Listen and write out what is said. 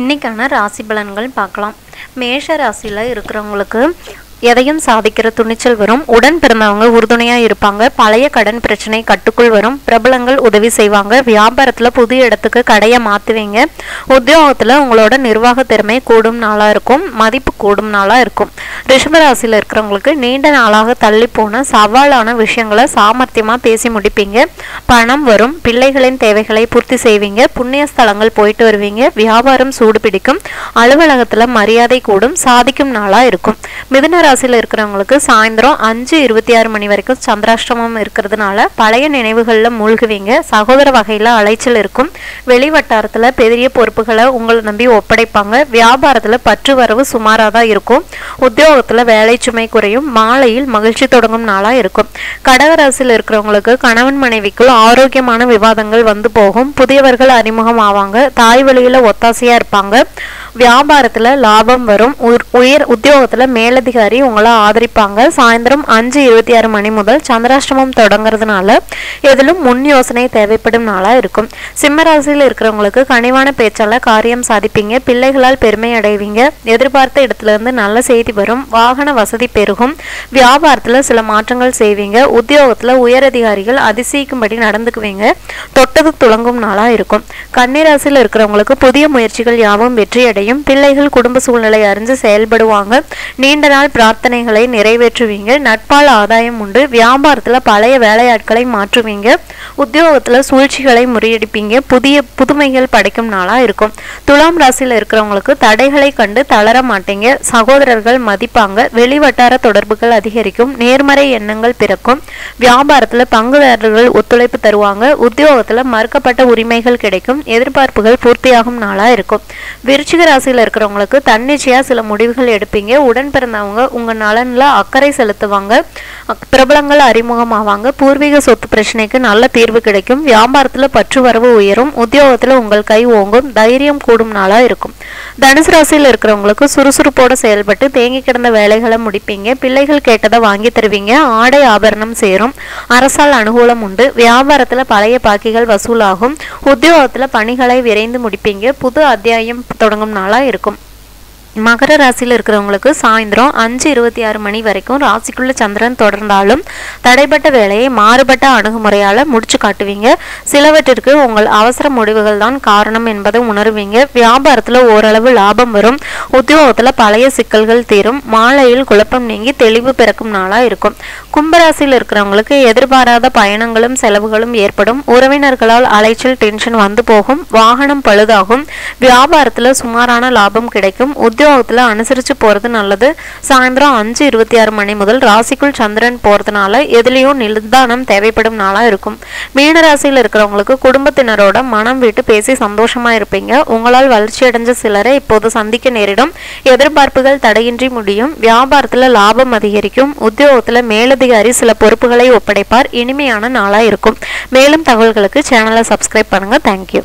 இன்னைக்கான ராசி பலன்கள் பார்க்கலாம். மேஷ ராசியில் இருக்கிறவங்களுக்கு எதையும் சாதிக்கிற துணிச்சல் வரும். உடன் பிறந்தவங்க உறுதுணையா இருப்பாங்க. பழைய கடன் பிரச்சனை கட்டுக்குள் வரும். பிரபலங்கள் உதவி செய்வாங்க. வியாபாரத்துல புதிய இடத்துக்கு கடையை மாத்துவீங்க. உத்தியோகத்துல உங்களோட நிர்வாக திறமை கூடும் நாளா இருக்கும். மதிப்பு கூடும் நாளா இருக்கும். ரிஷபராசியில் இருக்கிறவங்களுக்கு நீண்ட நாளாக தள்ளி போன சவாலான விஷயங்களை சாமர்த்தியமா பேசி முடிப்பீங்க. பணம் வரும். பிள்ளைகளின் தேவைகளை பூர்த்தி செய்வீங்க. புண்ணிய ஸ்தலங்கள் போயிட்டு வருவீங்க. வியாபாரம் சூடு பிடிக்கும். அலுவலகத்துல மரியாதை கூடும். சாதிக்கும் நாளா இருக்கும். மிதுன ராசியில் இருக்கிறவங்களுக்கு சாயந்தரம் அஞ்சு இருபத்தி ஆறு மணி வரைக்கும் சந்திராஷ்டமம் இருக்கிறதுனால பழைய நினைவுகளில் மூழ்குவீங்க. சகோதர வகையில் அலைச்சல் இருக்கும். வெளி வட்டாரத்தில் பெரிய பொறுப்புகளை உங்களை நம்பி ஒப்படைப்பாங்க. வியாபாரத்தில் பற்று வரவு சுமாராக தான் இருக்கும். உத்தியோகத்தில் வேலை சுமை குறையும். மாலையில் மகிழ்ச்சி தொடங்கும் நாளாக இருக்கும். கடகராசியில் இருக்கிறவங்களுக்கு கணவன் மனைவிக்குள் ஆரோக்கியமான விவாதங்கள் வந்து போகும். புதியவர்கள் அறிமுகம் ஆவாங்க தாய் வழியில் ஒத்தாசையாக இருப்பாங்க. வியாபாரத்தில் லாபம் வரும். உயர் உத்தியோகத்தில் மேலதிகாரி உங்களை ஆதரிப்பாங்க. சாயந்தரம் அஞ்சு இருபத்தி ஆறு மணி முதல் சந்திராஷ்டமம் தொடங்குறதுனால எதிலும் முன் யோசனை தேவைப்படும் நாளாக இருக்கும். சிம்மராசியில் இருக்கிறவங்களுக்கு கனிவான பேச்சால் காரியம் சாதிப்பீங்க. பிள்ளைகளால் பெருமை அடைவீங்க. எதிர்பார்த்த இடத்துல இருந்து நல்ல செய்தி வரும். வாகன வசதி பெருகும். வியாபாரத்தில் சில மாற்றங்கள் செய்வீங்க. உத்தியோகத்தில் உயரதிகாரிகள் அதிசயிக்கும்படி நடந்துக்குவீங்க. தொட்டது துளங்கும் நாளாக இருக்கும். கன்னிராசியில் இருக்கிறவங்களுக்கு புதிய முயற்சிகள் யாவும் அடையும் பிள்ளைகள் குடும்ப சூழ்நிலை அறிஞ்சு செயல்படுவாங்க. நீண்ட நாள் பிரார்த்தனைகளை நிறைவேற்றுவீங்க. நட்பால் ஆதாயம் உண்டு. வியாபாரத்தில் பழைய வேலையாட்களை மாற்றுவீங்க. உத்தியோகத்தில் சூழ்ச்சிகளை முறியடிப்பீங்க. புதிய புதுமைகள் படைக்கும் நாளாக இருக்கும். துலாம் ராசியில் இருக்கிறவங்களுக்கு தடைகளை கண்டு தளர மாட்டீங்க. சகோதரர்கள் மதிப்பாங்க. வெளிவட்டார தொடர்புகள் அதிகரிக்கும். நேர்மறை எண்ணங்கள் பிறக்கும். வியாபாரத்தில் பங்குதாரர்கள் ஒத்துழைப்பு தருவாங்க. உத்தியோகத்தில் மறுக்கப்பட்ட உரிமைகள் கிடைக்கும். எதிர்பார்ப்புகள் பூர்த்தியாகும் நாளாக இருக்கும். விருச்சிகர ராசியில் இருக்கிறவங்களுக்கு தன்னிச்சையாக சில முடிவுகள் எடுப்பீங்க. உடன் பிறந்தவங்க உங்கள் நலனில் அக்கறை செலுத்துவாங்க. அக்- பிரபலங்கள் அறிமுகமாவாங்க. பூர்வீக சொத்து பிரச்சனைக்கு நல்ல தீர்வு கிடைக்கும். வியாபாரத்தில் பற்று வரவு உயரும். உத்தியோகத்தில் உங்கள் கை ஓங்கும். தைரியம் கூடும் நாளாக இருக்கும். தனுசு ராசியில் இருக்கிறவங்களுக்கு சுறுசுறுப்போட செயல்பட்டு தேங்கி கிடந்த வேலைகளை முடிப்பீங்க. பிள்ளைகள் கேட்டதை வாங்கி தருவீங்க. ஆடை ஆபரணம் சேரும். அரசால் அனுகூலம் உண்டு. வியாபாரத்தில் பழைய பாக்கிகள் வசூலாகும். உத்தியோகத்தில் பணிகளை விரைந்து முடிப்பீங்க. புது அத்தியாயம் தொடங்கும் நாளாக இருக்கும். மகர ராசியில் இருக்கிறவங்களுக்கு சாயந்தரம் அஞ்சு இருபத்தி ஆறு மணி வரைக்கும் ராசிக்குள்ள சந்திரன் தொடர்ந்தாலும் தடைப்பட்ட வேலையை மாறுபட்ட அணுகுமுறையால் முடிச்சு காட்டுவீங்க. சிலவற்றிற்கு உங்கள் அவசர முடிவுகள் தான் காரணம் என்பதை உணருவீங்க. வியாபாரத்தில் ஓரளவு லாபம் வரும். உத்தியோகத்தில் பழைய சிக்கல்கள் தீரும். மாலையில் குழப்பம் நீங்கி தெளிவு பிறக்கும் நாளாக இருக்கும். கும்பராசியில் இருக்கிறவங்களுக்கு எதிர்பாராத பயணங்களும் செலவுகளும் ஏற்படும். உறவினர்களால் அலைச்சல் டென்ஷன் வந்து போகும். வாகனம் பழுதாகும். வியாபாரத்தில் சுமாரான லாபம் கிடைக்கும். உத்தியோகத்தில் அனுசரித்து போகிறது நல்லது. சாயந்தரம் அஞ்சு இருபத்தி ஆறு மணி முதல் ராசிக்குள் சந்திரன் போகிறதுனால எதுலேயும் நிதானம் தேவைப்படும் நாளாக இருக்கும். மீனராசியில் இருக்கிறவங்களுக்கு குடும்பத்தினரோட மனம் விட்டு பேசி சந்தோஷமாக இருப்பீங்க. உங்களால் வளர்ச்சி அடைஞ்ச சிலரை இப்போது சந்திக்க நேரிடும். எதிர்பார்ப்புகள் தடையின்றி முடியும். வியாபாரத்தில் லாபம் அதிகரிக்கும். உத்தியோகத்தில் மேலதிகாரி சில பொறுப்புகளை ஒப்படைப்பார். இனிமையான நாளாக இருக்கும். மேலும் தகவல்களுக்கு சேனலை சப்ஸ்கிரைப் பண்ணுங்கள் தேங்க்யூ